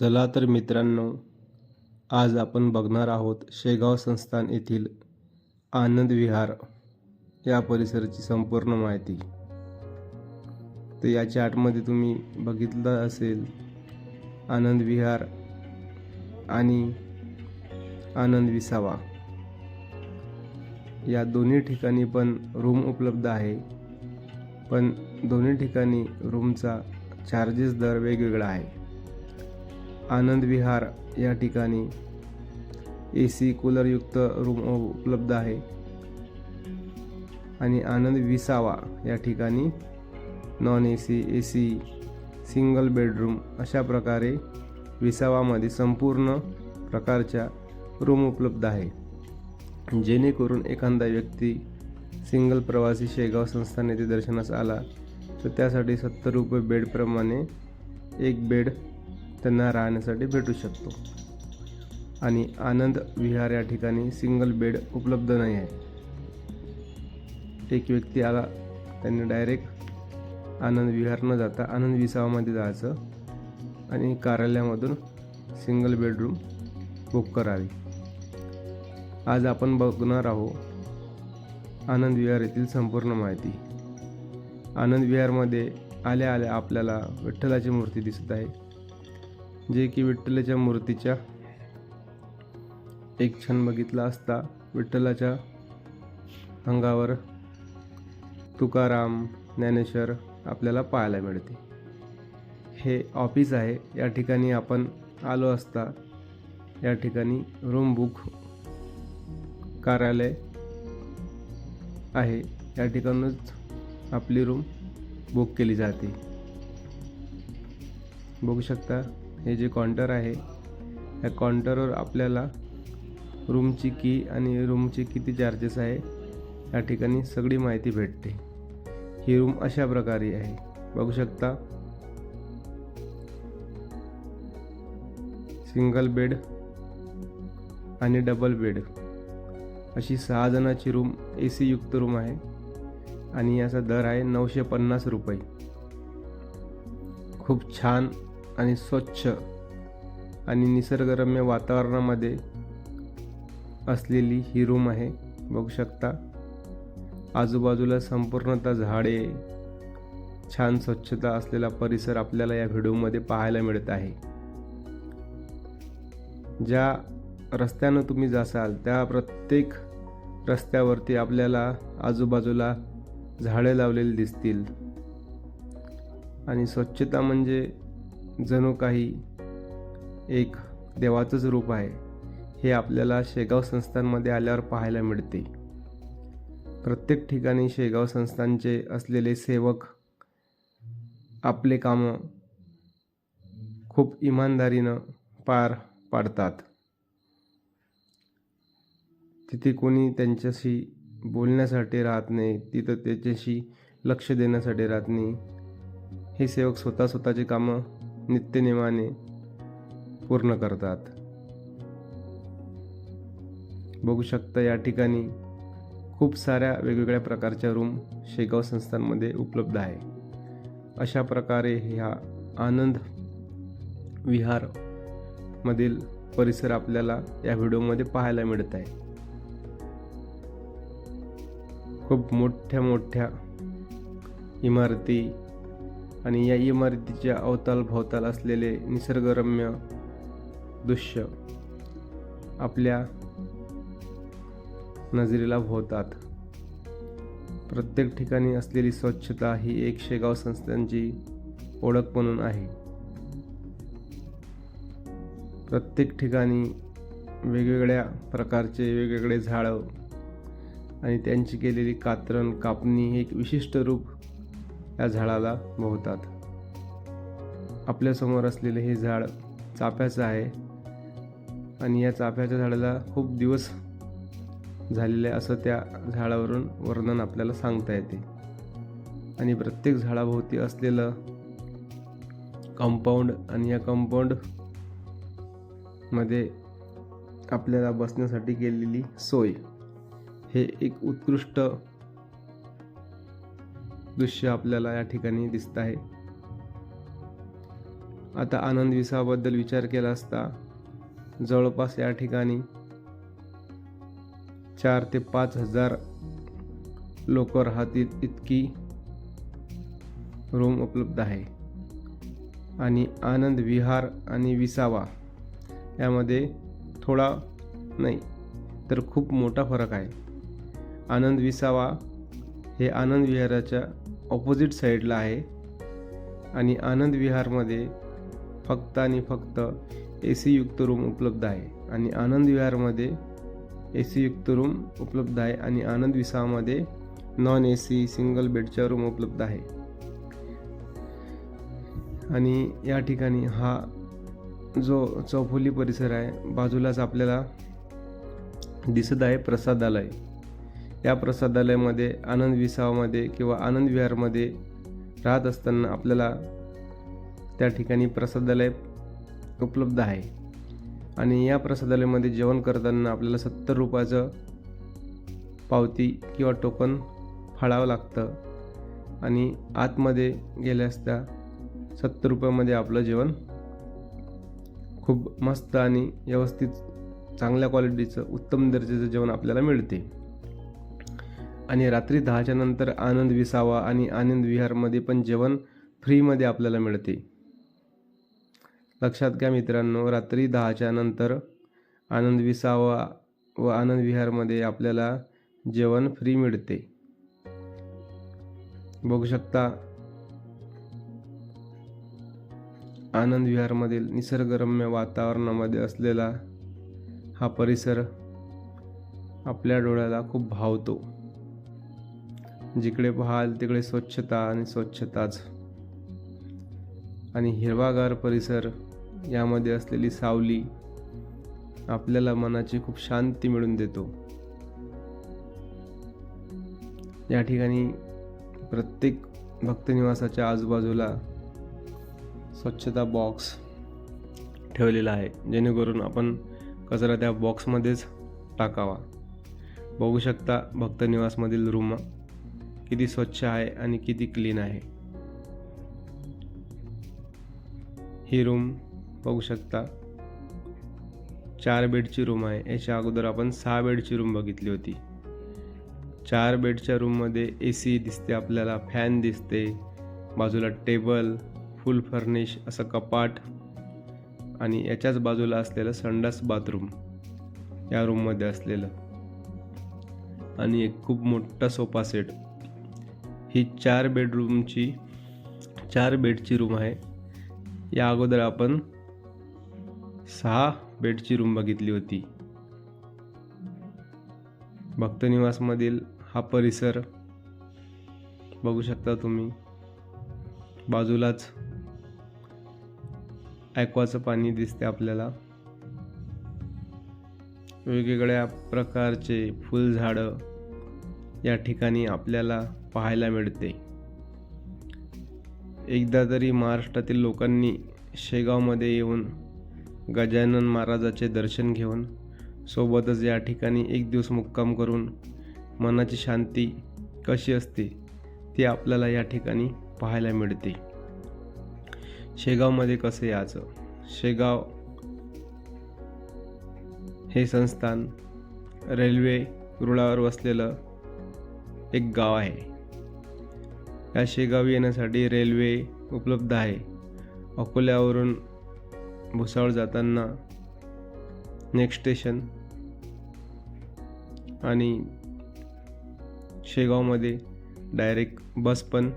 चला तर मित्रांनो आज आपण बघणार आहोत शेगाव संस्थान येथील आनंद विहार या परिसराची संपूर्ण माहिती. तर याच्या आटमध्ये तुम्ही बघितलं असेल आनंद विहार आणि आनंद विसावा. या दोन्ही ठिकाणी पण रूम उपलब्ध आहे. पण दोन्ही ठिकाणी रूमचा चार्जेस दर वेगवेगळा आहे. आनंद विहार या ठिकाणी ए सी कूलरयुक्त रूम उपलब्ध आहे. आणि आनंद विसावा या ठिकाणी non A C A C single bedroom अशा प्रकारे विसावामध्ये संपूर्ण प्रकारच्या रूम उपलब्ध आहे. जेणेकरून एखादा व्यक्ती सिंगल प्रवासी शेगाव संस्थान येथे दर्शनास आला तर त्यासाठी सत्तर रुपये बेडप्रमाणे एक बेड त्यांना राहण्यासाठी भेटू शकतो. आणि आनंद विहार या ठिकाणी सिंगल बेड उपलब्ध नाही आहे. एक व्यक्ती आला त्यांनी डायरेक्ट आनंद विहार न जाता आनंद विसावामध्ये जायचं आणि कार्यालयामधून सिंगल बेडरूम बुक करावी. आज आपण बघणार आहोत आनंद विहार येथील संपूर्ण माहिती. आनंद विहारमध्ये आल्या आल्या आपल्याला विठ्ठलाची मूर्ती दिसत आहे. जे की विठ्ठलाच्या मूर्तीच्या एक क्षण बघितला असता विठ्ठलाच्या अंगावर तुकाराम ज्ञानेश्वर आपल्याला पाहायला मिळते हे ऑफिस आहे. या ठिकाणी आपण आलो असता या ठिकाणी रूम बुक कार्यालय आहे. या ठिकाणूनच आपली रूम बुक केली जाते. बघू शकता हे जे काउंटर आहे या काउंटरवर आपल्याला रूमची की आणि रूमचे किती चार्जेस आहे या ठिकाणी सगळी माहिती भेटते. ही रूम अशा प्रकारे आहे. बघू शकता. सिंगल बेड आणि डबल बेड अशी सहा जणाची रूम ए सी युक्त रूम आहे. आणि याचा दर आहे नऊशे पन्नास रुपये. खूप छान आणि स्वच्छ आणि निसर्गरम्य वातावरणामध्ये असलेली ही रूम आहे. बघू शकता. आजूबाजूला संपूर्णतः झाडे छान स्वच्छता असलेला परिसर आपल्याला या व्हिडिओमध्ये पाहायला मिळत आहे. ज्या रस्त्यानं तुम्ही जासाल त्या प्रत्येक रस्त्यावरती आपल्याला आजूबाजूला झाडे लावलेली दिसतील. आणि स्वच्छता म्हणजे जणू काही एक देवाचंच रूप आहे हे आपल्याला शेगाव संस्थांमध्ये आल्यावर पाहायला मिळते. प्रत्येक ठिकाणी शेगाव संस्थांचे असलेले सेवक आपले कामं खूप इमानदारीनं पार पाडतात. तिथे कोणी त्यांच्याशी बोलण्यासाठी राहत नाही तिथं त्याच्याशी लक्ष देण्यासाठी राहत नाही. हे सेवक स्वतः स्वतःचे कामं नित्यनेमाने पूर्ण करतात. बघू शकता या ठिकाणी खूप साऱ्या वेगवेगळ्या प्रकारच्या रूम शेगाव संस्थांमध्ये उपलब्ध आहे. अशा प्रकारे ह्या आनंद विहारमधील परिसर आपल्याला या व्हिडिओमध्ये पाहायला मिळत आहे. खूप मोठ्या मोठ्या इमारती आणि या इमारतीच्या अवताल भोवताल असलेले निसर्गरम्य दृश्य आपल्या नजरेला भोवतात. प्रत्येक ठिकाणी असलेली स्वच्छता ही एक शेगाव संस्थांची ओळख म्हणून आहे. प्रत्येक ठिकाणी वेगवेगळ्या प्रकारचे वेगवेगळे झाडं आणि त्यांची केलेली कातरण कापणी हे एक विशिष्ट रूप या झाडाला भोवतात आपल्यासमोर असलेले हे झाड चाफ्याचं आहे. आणि या चाफ्याच्या झाडाला खूप दिवस झालेले असं त्या झाडावरून वर्णन आपल्याला सांगता येते. आणि प्रत्येक झाडाभोवती असलेलं कंपाऊंड आणि या कंपाऊंडमध्ये आपल्याला बसण्यासाठी केलेली सोय हे एक उत्कृष्ट दृश्य आपल्याला या ठिकाणी दिसत आहे. आता आनंद विसावाबद्दल विचार केला असता जवळपास या ठिकाणी चार ते पाच हजार लोक राहतील इतकी रूम उपलब्ध आहे. आणि आनंद विहार आणि विसावा यामध्ये थोडा नाही तर खूप मोठा फरक आहे. आनंद विसावा हे आनंद विहाराच्या ऑपोजिट साईडला आहे. आणि आनंद विहारमध्ये फक्त आणि फक्त ए सीयुक्त रूम उपलब्ध आहे. आणि आनंद विहारमध्ये ए सीयुक्त रूम उपलब्ध आहे. आणि आनंद विसामध्ये नॉन ए सी सिंगल बेडच्या रूम उपलब्ध आहे. आणि या ठिकाणी हा जो चौफुली परिसर आहे बाजूलाच आपल्याला दिसत आहे प्रसादालय. या प्रसादालयामध्ये आनंद विसावामध्ये किंवा आनंद विहारमध्ये राहत असताना आपल्याला त्या ठिकाणी प्रसादालय उपलब्ध आहे. आणि या प्रसादालयामध्ये जेवण करताना आपल्याला सत्तर रुपयाचं पावती किंवा टोकन फाळावं लागतं. आणि आतमध्ये गेल्यास असता सत्तर रुपयामध्ये आपलं जेवण खूप मस्त आणि व्यवस्थित चांगल्या क्वालिटीचं उत्तम दर्जाचं जेवण आपल्याला मिळते. आणि रात्री दहाच्या नंतर आनंद विसावा आणि आनंद विहारमध्ये पण जेवण फ्रीमध्ये आपल्याला मिळते. लक्षात घ्या मित्रांनो रात्री दहाच्या नंतर आनंद विसावा व आनंद विहारमध्ये आपल्याला जेवण फ्री मिळते. बघू शकता आनंद विहारमधील निसर्गरम्य वातावरणामध्ये असलेला हा परिसर आपल्या डोळ्याला खूप भावतो. जिकडे पाहाल तिकडे स्वच्छता आणि स्वच्छताच. आणि हिरवागार परिसर यामध्ये असलेली सावली आपल्याला मनाची खूप शांती मिळून देतो. या ठिकाणी प्रत्येक भक्तनिवासाच्या आजूबाजूला स्वच्छता बॉक्स ठेवलेला आहे जेणेकरून आपण कचरा त्या बॉक्समध्येच टाकावा. बघू शकता भक्तनिवासमधील रूम किती स्वच्छ आहे आणि किती क्लीन आहे. ही रूम बघू शकता. चार बेडची रूम आहे. याच्या अगोदर आपण सहा बेडची रूम बघितली होती. चार बेडच्या रूममध्ये ए सी दिसते आपल्याला फॅन दिसते बाजूला टेबल फुल फर्निश असं कपाट आणि याच्याच बाजूला असलेलं संडास बाथरूम या रूममध्ये असलेलं. आणि एक खूप मोठा सोफा सेट ही चार बेडरूमची चार बेडची रूम आहे. या अगोदर आपण सहा बेडची रूम बघितली होती. भक्तनिवासमधील हा परिसर बघू शकता तुम्ही. बाजूलाच ॲक्वाचं पाणी दिसते आपल्याला. वेगवेगळ्या प्रकारचे फुलझाडं या ठिकाणी आपल्याला पाहायला मिळते. एकदा तरी महाराष्ट्रातील लोकांनी शेगावमध्ये येऊन गजानन महाराजाचे दर्शन घेऊन सोबतच या ठिकाणी एक दिवस मुक्काम करून मनाची शांती कशी असते ती आपल्याला या ठिकाणी पाहायला मिळते. शेगावमध्ये कसं यायचं? शेगाव हे संस्थान रेल्वे रुळावर वसलेलं एक गाव आहे. या शेगाव येण्यासाठी रेल्वे उपलब्ध आहे. अकोल्यावरून भुसावळ जाताना नेक्स्ट स्टेशन आणि शेगावमध्ये डायरेक्ट बस पण